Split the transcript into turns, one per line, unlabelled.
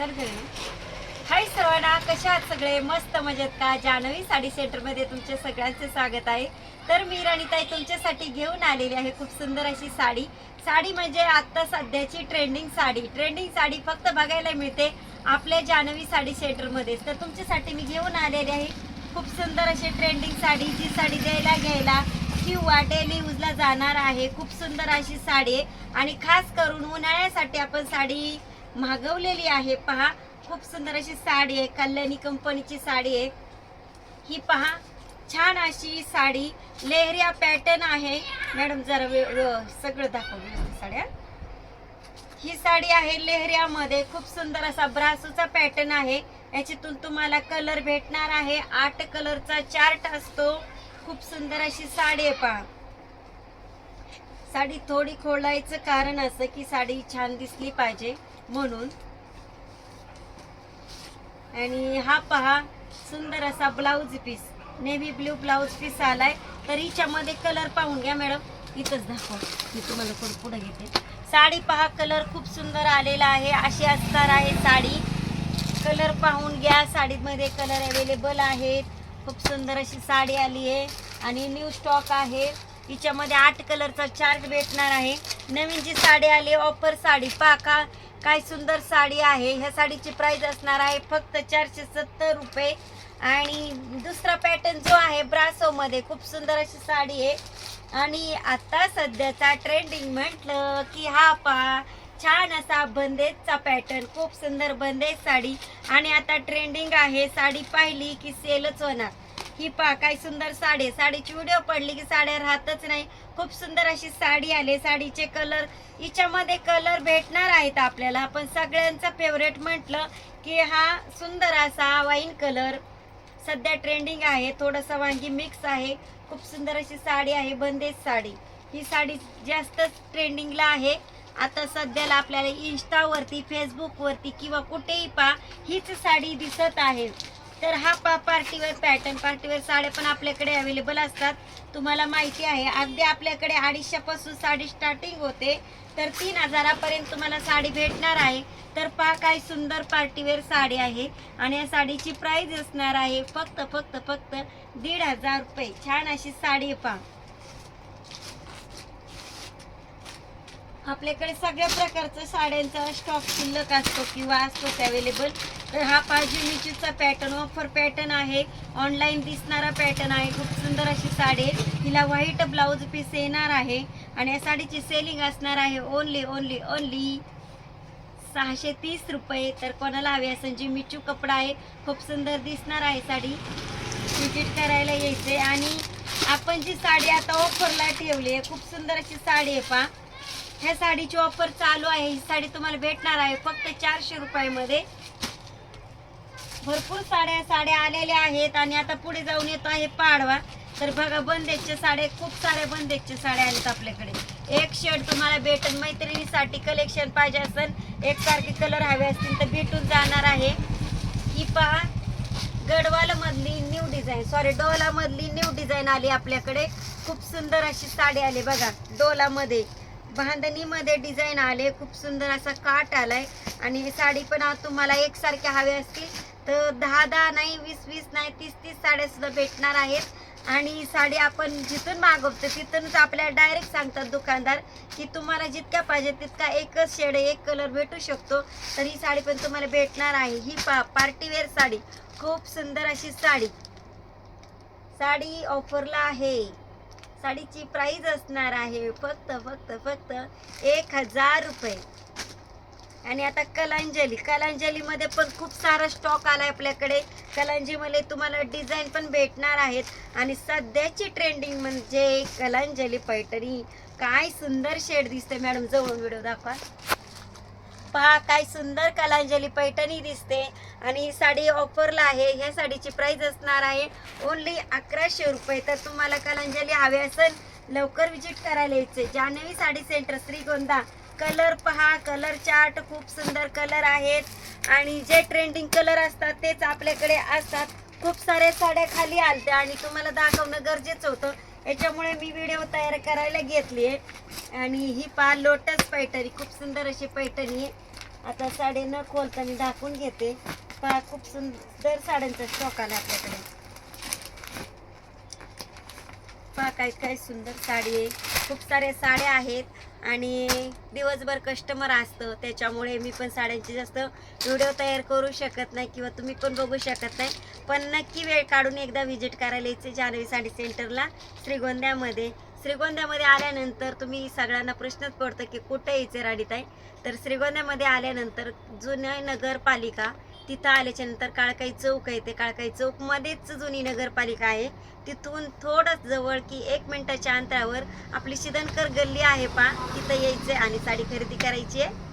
हाय सर्वांना कशा आहात सगळे? मस्त मजेत का? जानवी साडी सेंटरमध्ये तुमचे सगळ्यांचे स्वागत आहे. तर मी राणीताई तुमच्यासाठी घेऊन आलेली आहे खूप सुंदर अशी साडी. साडी म्हणजे आता सध्याची ट्रेंडिंग साडी. ट्रेंडिंग साडी फक्त बघायला मिळते आपल्या जानवी साडी सेंटरमध्येच तर तुमच्यासाठी मी घेऊन आलेली आहे खूप सुंदर अशी ट्रेंडिंग साडी जी साडी द्यायला घ्यायला किंवा डेली यूजला जाणार आहे. खूप सुंदर अशी साडी आहे. आणि खास करून उन्हाळ्यासाठी आपण साडी मागवलेली आहे. पहा खूप सुंदर अशी साडी आहे. कल्याणी कंपनीची साडी आहे. ही पहा छान अशी साडी. लेहरिया पॅटर्न आहे. मॅडम जरा सगळं दाखव साड्या. ही साडी आहे लेहऱ्यामध्ये खूप सुंदर असा ब्रासूचा पॅटर्न आहे. याच्यातून तुम्हाला कलर भेटणार आहे. आठ कलरचा चार्ट असतो. खूप सुंदर अशी साडी आहे पहा. साडी थोडी खोलायचं कारण असं की साडी छान दिसली पाहिजे. म्हणून. आणि हा पहा सुंदर असा blouse piece navy blue blouse piece आलाय. तर हिच्यामध्ये कलर पाहून घ्या मॅडम इथंच दाखवा. मी तुम्हाला थोडं पुढे घेते. साडी पहा कलर खूप सुंदर आलेला आहे. अशी असणार आहे साडी. कलर पाहून घ्या. साडीमध्ये कलर अवेलेबल आहेत. खूप सुंदर अशी साडी आली आहे. आणि न्यू स्टॉक आहे. हिच्यामध्ये आठ कलरचा चार्ट भेटणार आहे. नवीन जी साडी आली ऑफर साडी पहा का? काय सुंदर साडी आहे. ह्या साडीची प्राइस असणार आहे फक्त चारशे सत्तर रुपये. आणि दुसरा पॅटर्न जो आहे ब्रासोमध्ये खूप सुंदर अशी साडी आहे. आणि आता सध्याचा ट्रेंडिंग म्हटलं की हा पा छान असा बंदेजचा पॅटर्न खूप सुंदर बंदेज साडी. आणि आता ट्रेंडिंग आहे साडी पाहिली की सेलच होणार. ही पहा काय सुंदर साडी साडीची व्हिडिओ पडली की साड्या राहतच नाही. खूप सुंदर अशी साडी आली साडीचे कलर हिच्यामध्ये कलर भेटणार आहेत आपल्याला. पण सगळ्यांचा फेवरेट म्हटलं की हा सुंदर असा वाईन कलर सध्या ट्रेंडिंग आहे. थोडंसं वांगी मिक्स आहे. खूप सुंदर अशी साडी आहे बंदेज साडी. ही साडी जास्तच ट्रेंडिंगला आहे. आता सध्याला आपल्याला इंस्टावरती फेसबुकवरती किंवा कुठेही पा हीच साडी दिसत आहे. तर हा पा पार्टीवेअर पॅटर्न पार्टीवेअर साड्या पण आपल्याकडे अवेलेबल असतात. तुम्हाला माहिती आहे अगदी आपल्याकडे अडीचशेपासून साडी स्टार्टिंग होते. तर तीन हजारापर्यंत तुम्हाला साडी भेटणार आहे. तर पहा काय सुंदर पार्टीवेअर साडी आहे. आणि या साडीची प्राईज असणार आहे फक्त फक्त फक्त दीड हजार रुपये. छान अशी साडी आहे पहा. आपल्याकडे सगळ्या प्रकारच्या साड्यांचा स्टॉक शिल्लक असतो किंवा असतोच अवेलेबल तर हा पाचमिनीचा पॅटर्न ऑफर पॅटर्न आहे. ऑनलाईन दिसणारा पॅटर्न आहे. खूप सुंदर अशी साडी आहे. हिला व्हाईट ब्लाऊज पीस येणार आहे. आणि या साडीची सेलिंग असणार आहे ओनली ओनली ओनली सहाशे तीस रुपये. तर कोणाला हवी असेल जी मिचू कपडा आहे खूप सुंदर दिसणार आहे साडी. विजिट करायला यायचे आणि आपण जी साडी आता ऑफरला ठेवली आहे खूप सुंदर अशी साडी आहे पा ह्या साडीची ऑफर चालू आहे. ही साडी तुम्हाला भेटणार आहे फक्त चारशे रुपयामध्ये. भरपूर साड्या साड्या आलेल्या आहेत आणि आता पुढे जाऊन येतो आहे पाडवा. तर बघा बंदेजच्या साड्या खूप साऱ्या बंदेजच्या साड्या आल्यात आपल्याकडे. एक शर्ट तुम्हाला भेटेल. मैत्रिणीसाठी कलेक्शन पाहिजे असेल. एकसारखे कलर हवे असतील तर भेटून जाणार आहे. ही पहा गडवालमधली न्यू डिझाईन सॉरी डोलामधली न्यू डिझाईन आली आपल्याकडे. खूप सुंदर अशी साडी आली बघा डोलामध्ये. बांधणीमध्ये डिझाईन आले. खूप सुंदर असा काट आलाय. आणि साडी पण तुम्हाला एकसारख्या हवे असतील. तर दहा दहा नाही वीस वीस नाही तीस तीस साड्या सुद्धा भेटणार आहेत. आणि साडी आपण जिथून मागवतो तिथूनच आपल्याला डायरेक्ट सांगतात दुकानदार की तुम्हाला जितक्या पाहिजे तितका एकच शेड एक कलर भेटू शकतो. तर ही साडी पण तुम्हाला भेटणार आहे. ही पा पार्टीवेअर साडी. खूप सुंदर अशी साडी. साडी ऑफरला आहे. साडीची प्राईज असणार आहे फक्त फक्त फक्त एक हजार रुपये. आणि आता कलांजली. कलांजलीमध्ये पण खूप सारा स्टॉक आलाय आपल्याकडे. कलांजलीमध्ये तुम्हाला डिझाईन पण भेटणार आहेत. आणि सध्याची ट्रेंडिंग म्हणजे कलांजली पैठणी. काय सुंदर शेड दिसते मॅडम जवळून व्हिडिओ दाखवा. पहा काय सुंदर कलांजली पैठणी दिसते. आणि ही साडी ऑफरला आहे. ह्या साडीची प्राईज असणार आहे ओनली अकराशे रुपये. तर तुम्हाला कलांजली हवे असेल लवकर विजिट करायला यायचे जान्हवी साडी सेंटर श्रीगोंदा. कलर पहा कलर चार्ट खूप सुंदर कलर आहेत. आणि जे ट्रेंडिंग कलर असतात तेच आपल्याकडे असतात. खूप साऱ्या साड्या खाली आलत्या आणि तुम्हाला दाखवणं गरजेचं होतं. याच्यामुळे मी व्हिडिओ तयार करायला घेतली आहे. आणि ही पहा लोटस पैठणी. खूप सुंदर अशी पैठणी आहे. आता साडी न खोलताना दाखवून घेते. पहा खूप सुंदर साड्यांचा स्टॉक आला आपल्याकडे. पहा काय काय सुंदर साडी आहे. खूप साऱ्या साड्या आहेत. आणि दिवसभर कस्टमर असतं. त्याच्यामुळे मी पण साड्यांची जास्त व्हिडिओ तयार करू शकत नाही किंवा तुम्ही पण बघू शकत नाही. पण नक्की वेळ काढून एकदा व्हिजिट करायला यायचे जान्हवी साडी सेंटरला श्रीगोंद्यामध्ये. श्रीगोंद्यामध्ये आल्यानंतर तुम्ही सगळ्यांना प्रश्नच पडतो की कुठे यायचे राडीताई तर श्रीगोंद्यामध्ये आल्यानंतर जुन्या नगरपालिका तिथं आल्याच्यानंतर काळकाई चौक आहे ते काळकाई चौकमध्येच जुनी नगरपालिका आहे. तिथून थोडंच जवळ की एक मिनिटाच्या अंतरावर आपली शिदनकर गल्ली आहे पा तिथं यायचं आणि साडी खरेदी करायची आहे.